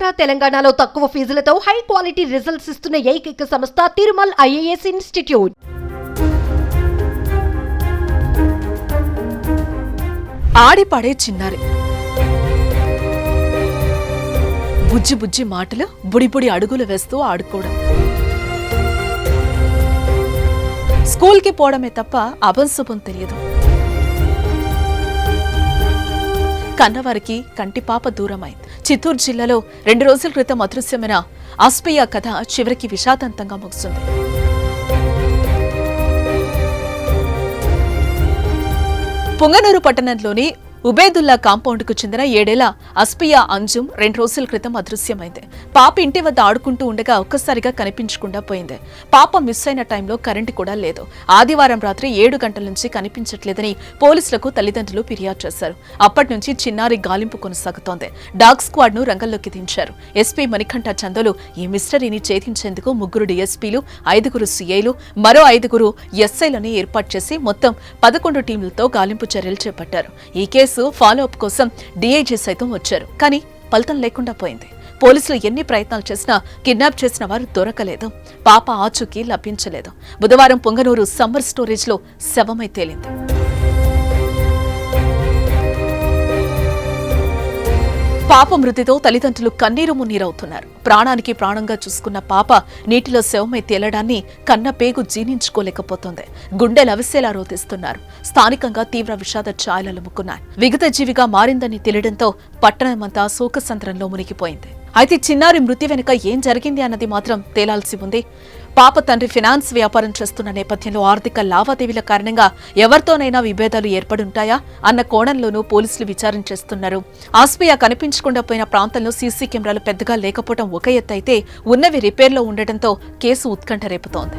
ఆంధ్ర తెలంగాణలో తక్కువ ఫీజులతో high quality results ఇస్తున్న ఏకైక సంస్థ తిరుమల్ ఐఏఎస్ ఇన్స్టిట్యూట్. ఆడిపాడే చిన్నారి. బుజ్జి బుజ్జి మాటలు బుడి బుడి అడుగులు వేస్తూ ఆడుకోవడం. స్కూల్కి పోవడమే తప్ప అభంశుభం తెలియదు. కన్నవారికి కంటిపాప దూరమైంది. చిత్తూరు జిల్లాలో రెండు రోజుల క్రితం అదృశ్యమైన అస్పియా కథ చివరికి విషాదంతంగా ముగిసింది. పుంగనూరు పట్టణంలోని ఉబేదుల్లా కాంపౌండ్కు చెందిన ఏడేళ్ళ అస్పియా అంజుమ్ రెండు రోజుల క్రితం అదృశ్యమైంది. పాప ఇంటి వద్ద ఆడుకుంటూ ఉండగా ఒక్కసారిగా కనిపించకుండా పోయింది. పాప మిస్ అయిన టైంలో కరెంటు కూడా లేదు. ఆదివారం రాత్రి ఏడు గంటల నుంచి కనిపించట్లేదని పోలీసులకు తల్లిదండ్రులు ఫిర్యాదు చేశారు. అప్పటి నుంచి చిన్నారి గాలింపు కొనసాగుతోంది. డాగ్ స్క్వాడ్ను రంగంలోకి దించారు. ఎస్పీ మణికంఠ చందోలు ఈ మిస్టరీని ఛేదించేందుకు ముగ్గురు డీఎస్పీలు ఐదుగురు సీఐలు మరో ఐదుగురు ఎస్ఐలను ఏర్పాటు చేసి మొత్తం పదకొండు టీంలతో గాలింపు చర్యలు చేపట్టారు. ఈ కేసు కేసు ఫాలోఅప్ కోసం డీఐజీ సైతం వచ్చారు. కానీ ఫలితం లేకుండా పోయింది. పోలీసులు ఎన్ని ప్రయత్నాలు చేసినా కిడ్నాప్ చేసిన వారు దొరకలేదు. పాప ఆచూకీ లభించలేదు. బుధవారం పొంగనూరు సమ్మర్ స్టోరేజ్లో శవమై తేలింది. పాప మృతితో తల్లిదండ్రులు కన్నీరు మున్నీరవుతున్నారు. ప్రాణానికి ప్రాణంగా చూసుకున్న పాప నీటిలో శవమై తేలడాన్ని కన్న పేగు జీర్ణించుకోలేకపోతోంది. గుండెలు అవిసేలా రోధిస్తున్నారు. స్థానికంగా తీవ్ర విషాద ఛాయలు ముక్కున్నాయి విగత జీవిగా మారిందని తెలియడంతో పట్టణమంతా శోకసంద్రంలో మునిగిపోయింది. అయితే చిన్నారి మృతి వెనుక ఏం జరిగింది అన్నది మాత్రం తేలాల్సి ఉంది. పాప తండ్రి ఫినాన్స్ వ్యాపారం చేస్తున్న నేపథ్యంలో ఆర్థిక లావాదేవీల కారణంగా ఎవరితోనైనా విభేదాలు ఏర్పడుంటాయా అన్న కోణంలోనూ పోలీసులు విచారణ చేస్తున్నారు. ఆస్పియా కనిపించకుండా పోయిన ప్రాంతంలో సీసీ కెమెరాలు పెద్దగా లేకపోవడం ఒక ఎత్తు అయితే ఉన్నవి రిపేర్లో ఉండటంతో కేసు ఉత్కంఠ రేపుతోంది.